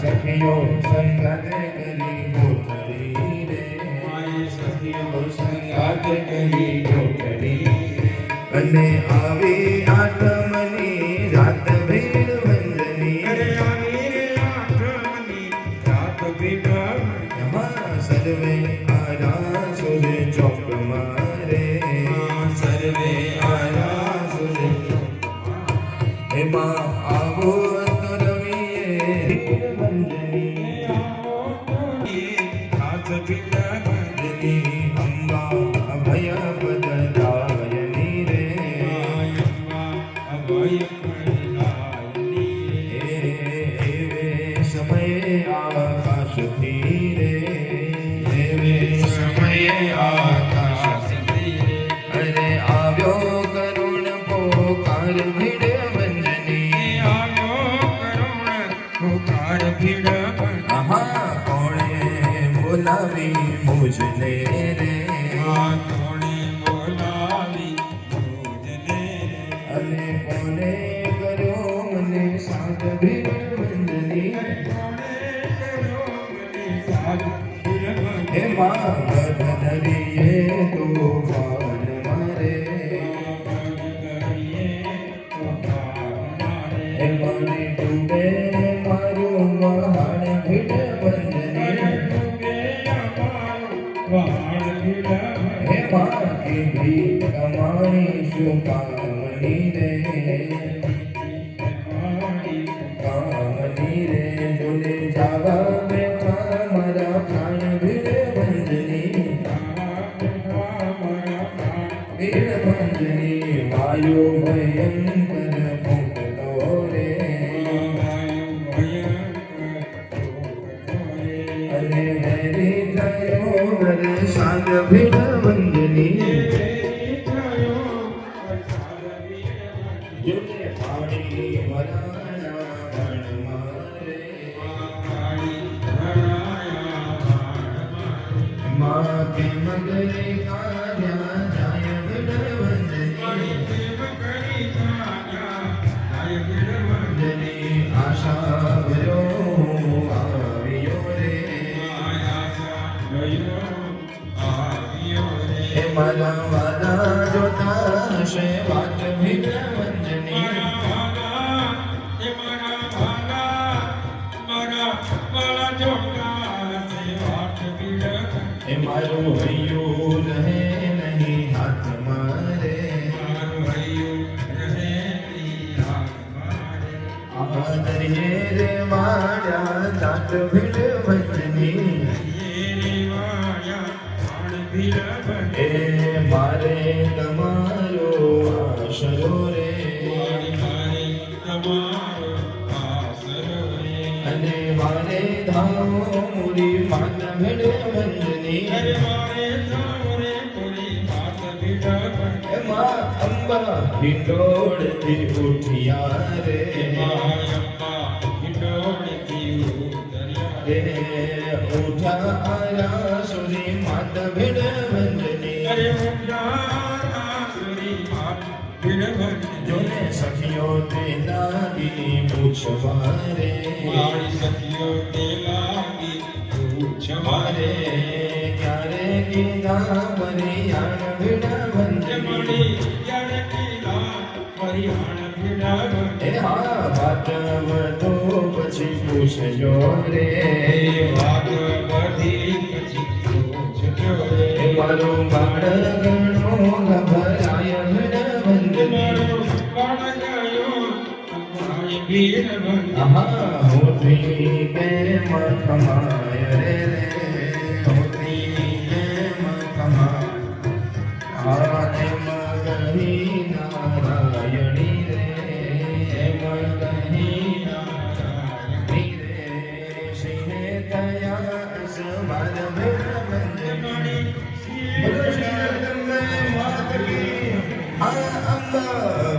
સખીઓ સંગત કરી ગોઠડી રે સખીઓ સંગત કરી ગોઠડી અને આવી આઠમની வந்தனே બોલાવી મુજને રે અને કોને કર્યો મને સાત ભીડ બંધની હે માં ગઢધરીએ તોફાન મારે હે મારી ડૂબે મારું મહાન ભીડ બંધની માં માણી કમાણી શું કામની રે મારા વાદા જોતા છે વાત ભીડ મારું હૈયું રહે નહીં, હાથ મારે. આ દરિયે રે મારા દાંત ભીડ મંજની એ મારે તમારો આશરો રે. અને મારે ધામો મુરી માત ભીડ મંજની એમાં અંબા હિંડોળથી ઉઠ્યા રે. રે. ઉઠા આયા સુરી માત ભીડ મંજની જોને સખીઓ તે નાગી પૂછવા રે મારે ક્યારે કીધા મરિયાણ ભીડ મંજની એ હા વાત વધુ પછી પૂછજો રે એ હોતી કેમ કમાય રે રે, હોતી કેમ કમાય આ એમ ગહી નારાયણી રે એમ ગહી નારાયણી રે. દયા માધવ વંદની બોલો શ્રી જગદંબે માત કી, આ અંબા